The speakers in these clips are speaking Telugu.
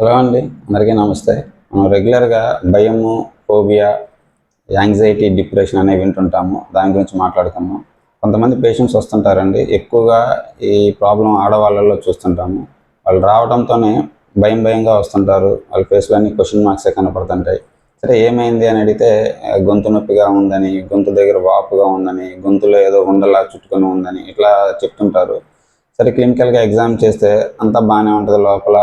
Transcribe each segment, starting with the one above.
హలో అండి అందరికీ నమస్తే. మనం రెగ్యులర్గా భయము ఫోబియా యాంగ్జైటీ డిప్రెషన్ అనేవి వింటుంటాము. దాని గురించి మాట్లాడుతాము. కొంతమంది పేషెంట్స్ వస్తుంటారండి. ఎక్కువగా ఈ ప్రాబ్లం ఆడవాళ్ళలో చూస్తుంటాము. వాళ్ళు రావడంతోనే భయం భయంగా వస్తుంటారు. వాళ్ళ ఫేస్లో అన్ని క్వశ్చన్ మార్క్సే కనపడుతుంటాయి. సరే ఏమైంది అని అడిగితే గొంతు నొప్పిగా ఉందని గొంతు దగ్గర వాపుగా ఉందని గొంతులో ఏదో ఉండలా చుట్టుకొని ఉందని ఇట్లా చెప్తుంటారు. సరే క్లినికల్గా ఎగ్జామ్ చేస్తే అంతా బాగానే ఉంటుంది లోపల.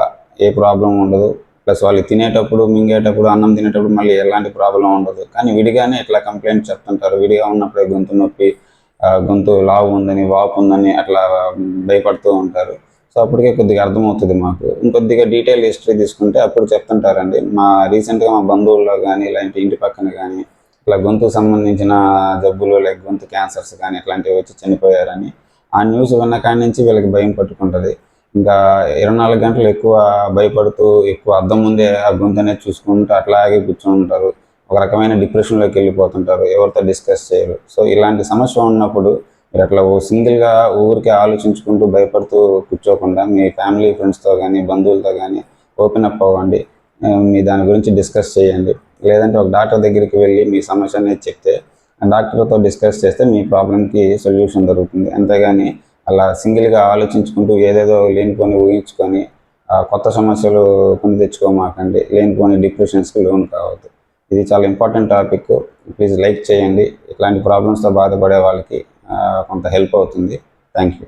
ఏ ప్రాబ్లం ఉండదు. ప్లస్ వాళ్ళు తినేటప్పుడు మింగేటప్పుడు అన్నం తినేటప్పుడు మళ్ళీ ఎలాంటి ప్రాబ్లం ఉండదు. కానీ విడిగానే ఇట్లా కంప్లైంట్ చెప్తుంటారు. విడిగా ఉన్నప్పుడే గొంతు నొప్పి గొంతు లావు ఉందని వాపు ఉందని అట్లా భయపడుతూ ఉంటారు. సో అప్పటికే కొద్దిగా అర్థమవుతుంది మాకు. ఇంకొద్దిగా డీటెయిల్ హిస్టరీ తీసుకుంటే అప్పుడు చెప్తుంటారండి. మా రీసెంట్గా మా బంధువుల్లో కానీ ఇలాంటి ఇంటి పక్కన కానీ ఇట్లా గొంతుకు సంబంధించిన జబ్బులు లేక గొంతు క్యాన్సర్స్ కానీ ఇట్లాంటివి వచ్చి చనిపోయారని ఆ న్యూస్ విన్న కాడి నుంచి వీళ్ళకి భయం పట్టుకుంటుంది. ఇంకా ఇరవై నాలుగు గంటలు ఎక్కువ భయపడుతూ ఎక్కువ అద్దం ముందే ఆ గొంతు చూసుకుంటూ అట్లాగే కూర్చొని ఉంటారు ఒక రకమైన డిప్రెషన్లోకి వెళ్ళిపోతుంటారు. ఎవరితో డిస్కస్ చేయరు. సో ఇలాంటి సమస్య ఉన్నప్పుడు మీరు అట్లా ఓ సింగిల్గా ఊరికే ఆలోచించుకుంటూ భయపడుతూ కూర్చోకుండా మీ ఫ్యామిలీ ఫ్రెండ్స్తో కానీ బంధువులతో కానీ ఓపెన్ అప్ అవ్వండి. మీ దాని గురించి డిస్కస్ చేయండి. లేదంటే ఒక డాక్టర్ దగ్గరికి వెళ్ళి మీ సమస్య అనేది చెప్తే ఆ డాక్టర్తో డిస్కస్ చేస్తే మీ ప్రాబ్లంకి సొల్యూషన్ దొరుకుతుంది. అంతేగాని అలా సింగిల్గా ఆలోచించుకుంటూ ఏదేదో లేనిపోని ఊహించుకొని కొత్త సమస్యలు కొని తెచ్చుకోమాకండి. లేనిపోని డిప్రెషన్స్కి లోన్ కావద్దు. ఇది చాలా ఇంపార్టెంట్ టాపిక్ ప్లీజ్ లైక్ చేయండి. ఇట్లాంటి ప్రాబ్లమ్స్తో బాధపడే వాళ్ళకి కొంత హెల్ప్ అవుతుంది. Thank you